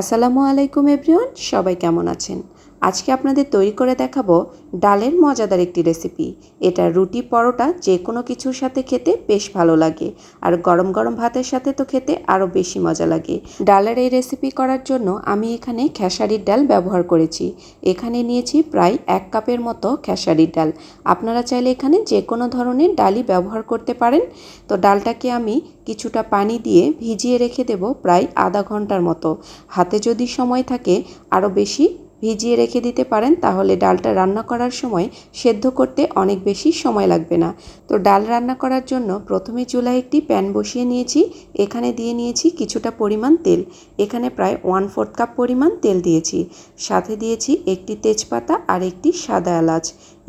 আসসালামু আলাইকুম এভরিওয়ান। সবাই কেমন আছেন? আজকে আপনাদের তৈরি করে দেখাবো ডালের মজাদার একটি রেসিপি এটা রুটি পরোটা যে কোনো কিছুর সাথে খেতে বেশ ভালো লাগে। আর গরম গরম ভাতের সাথে তো খেতে আরও বেশি মজা লাগে। ডালের এই রেসিপি করার জন্য আমি এখানে খেসারির ডাল ব্যবহার করেছি। এখানে নিয়েছি প্রায় এক কাপের মতো খেসারির ডাল। আপনারা চাইলে এখানে যে কোনো ধরনের ডালই ব্যবহার করতে পারেন। তো ডালটাকে আমি কিছুটা পানি দিয়ে ভিজিয়ে রেখে দেব প্রায় আধা ঘণ্টার মতো। হাতে যদি সময় থাকে আরও বেশি ভিজিয়ে রেখে দিতে পারেন, তাহলে ডালটা রান্না করার সময় সেদ্ধ করতে অনেক বেশি সময় লাগবে না। তো ডাল রান্না করার জন্য প্রথমে চুলায় একটি প্যান বসিয়ে নিয়েছি, এখানে দিয়ে নিয়েছি কিছুটা পরিমাণ তেল। এখানে প্রায় ওয়ান ফোর্থ কাপ পরিমাণ তেল দিয়েছি। সাথে দিয়েছি একটি তেজপাতা আর একটি সাদা এলাচ।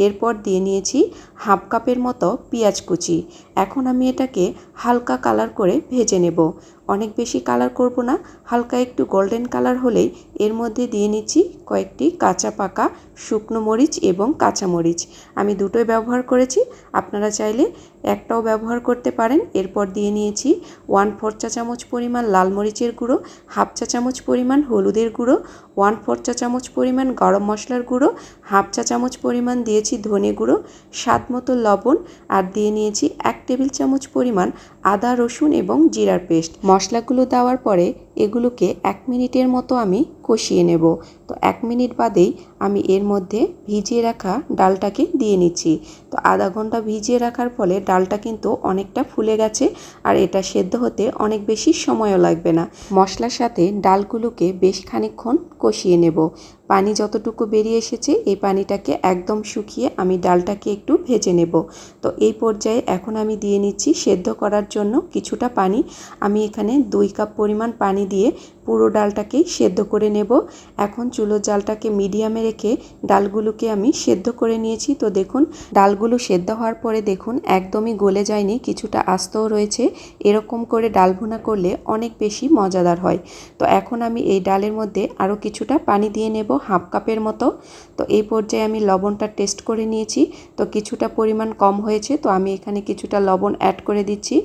এরপর দিয়ে নিয়েছি হাফ কাপের মতো পেঁয়াজ কুচি। এখন আমি এটাকে হালকা কালার করে ভেজে নেব। অনেক বেশি কালার করব না, হালকা একটু গোল্ডেন কালার হলেই এর মধ্যে দিয়ে নিচ্ছি কয়েকটি কাঁচা পাকা শুকনো মরিচ এবং কাঁচা মরিচ। আমি দুটোই ব্যবহার করেছি, আপনারা চাইলে একটাও ব্যবহার করতে পারেন। এরপর দিয়ে নিয়েছি ওয়ান ফোর চা চামচ পরিমাণ লাল মরিচের গুঁড়ো হাফ চা চামচ পরিমাণ হলুদের গুঁড়ো ওয়ান ফোর চা চামচ পরিমাণ গরম মশলার গুঁড়ো হাফ চা চামচ পরিমাণ দিয়েছি ধনে গুঁড়ো, স্বাদ মতো লবণ, আর দিয়ে নিয়েছি এক টেবিল চামচ পরিমাণ আদা রসুন এবং জিরার পেস্ট। মশলাগুলো দেওয়ার পরে এগুলোকে এক মিনিটের মতো আমি কষিয়ে নেব। তো এক মিনিট বাদেই আমি এর মধ্যে ভিজিয়ে রাখা ডালটাকে দিয়ে নিচ্ছি। তো আধা ঘণ্টা ভিজিয়ে রাখার ফলে ডালটা কিন্তু অনেকটা ফুলে গেছে আর এটা সেদ্ধ হতে অনেক বেশি সময়ও লাগবে না। মশলার সাথে ডালগুলোকে বেশ খানিকক্ষণ কষিয়ে নেব। পানি যতটুকু বেরিয়ে এসেছে এই পানিটাকে একদম শুকিয়ে আমি ডালটাকে একটু ভেজে নেব। তো এই পর্যায়ে এখন আমি দিয়ে নিচ্ছি সেদ্ধ করার জন্য কিছুটা পানি। আমি এখানে দুই কাপ পরিমাণ পানি দিয়ে পুরো ডালটাকেই সেদ্ধ করে নেব। এখন চুলো জালটাকে মিডিয়ামে রেখে ডালগুলোকে আমি সেদ্ধ করে নিয়েছি। তো দেখুন, ডালগুলো সেদ্ধ হওয়ার পরে দেখুন, একদমই গলে যায়নি, কিছুটা আস্তও রয়েছে। এরকম করে ডাল ভুনা করলে অনেক বেশি মজাদার হয়। তো এখন আমি এই ডালের মধ্যে আরও কিছুটা পানি দিয়ে নেব, হাফ কাপের মতো। তো এই পর্যায়ে আমি লবণটা টেস্ট করে নিয়েছি। তো কিছুটা পরিমাণ কম হয়েছে, তো আমি এখানে কিছুটা লবণ অ্যাড করে দিচ্ছি।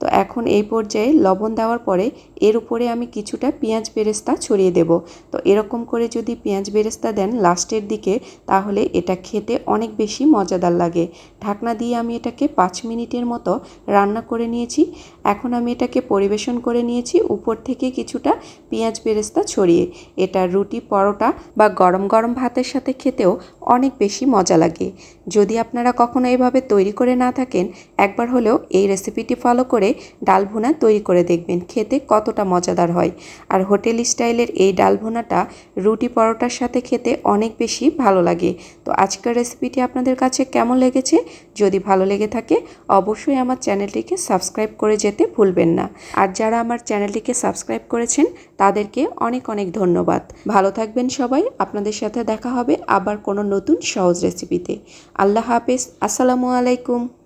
তো এখন এই পর্যায়ে লবণ দেওয়ার পরে এর উপরে আমি কিছুটা পেঁয়াজ বেরেস্তা ছড়িয়ে দেব। তো এরকম করে যদি পেঁয়াজ বেরেস্তা দেন লাস্টের দিকে, তাহলে এটা খেতে অনেক বেশি মজাদার লাগে। ঢাকনা দিয়ে আমি এটাকে পাঁচ মিনিটের মতো রান্না করে নিয়েছি। এখন আমি এটাকে পরিবেশন করে নিয়েছি উপর থেকে কিছুটা পেঁয়াজ বেরেস্তা ছড়িয়ে। এটা রুটি পরোটা বা গরম গরম ভাতের সাথে খেতেও অনেক বেশি মজা লাগে। যদি আপনারা কখনো এভাবে তৈরি করে না থাকেন, একবার হলেও এই রেসিপিটি ফলো করে ডাল ভুনা তৈরি করে দেখবেন, খেতে কতটা মজাদার হয়। আর হোটেল স্টাইলের এই ডাল ভুনাটা রুটি পরোটার সাথে খেতে অনেক বেশি ভালো লাগে। তো আজকের রেসিপিটি আপনাদের কাছে কেমন লেগেছে? যদি ভালো লেগে থাকে, অবশ্যই আমার চ্যানেলটিকে সাবস্ক্রাইব করে যেতে ভুলবেন না। আর যারা আমার চ্যানেলটিকে সাবস্ক্রাইব করেছেন, তাদেরকে অনেক অনেক ধন্যবাদ। ভালো থাকবেন সবাই। আপনাদের সাথে দেখা হবে আবার কোনো নতুন সহজ রেসিপিতে। আল্লাহ হাফেজ। আসসালামু আলাইকুম।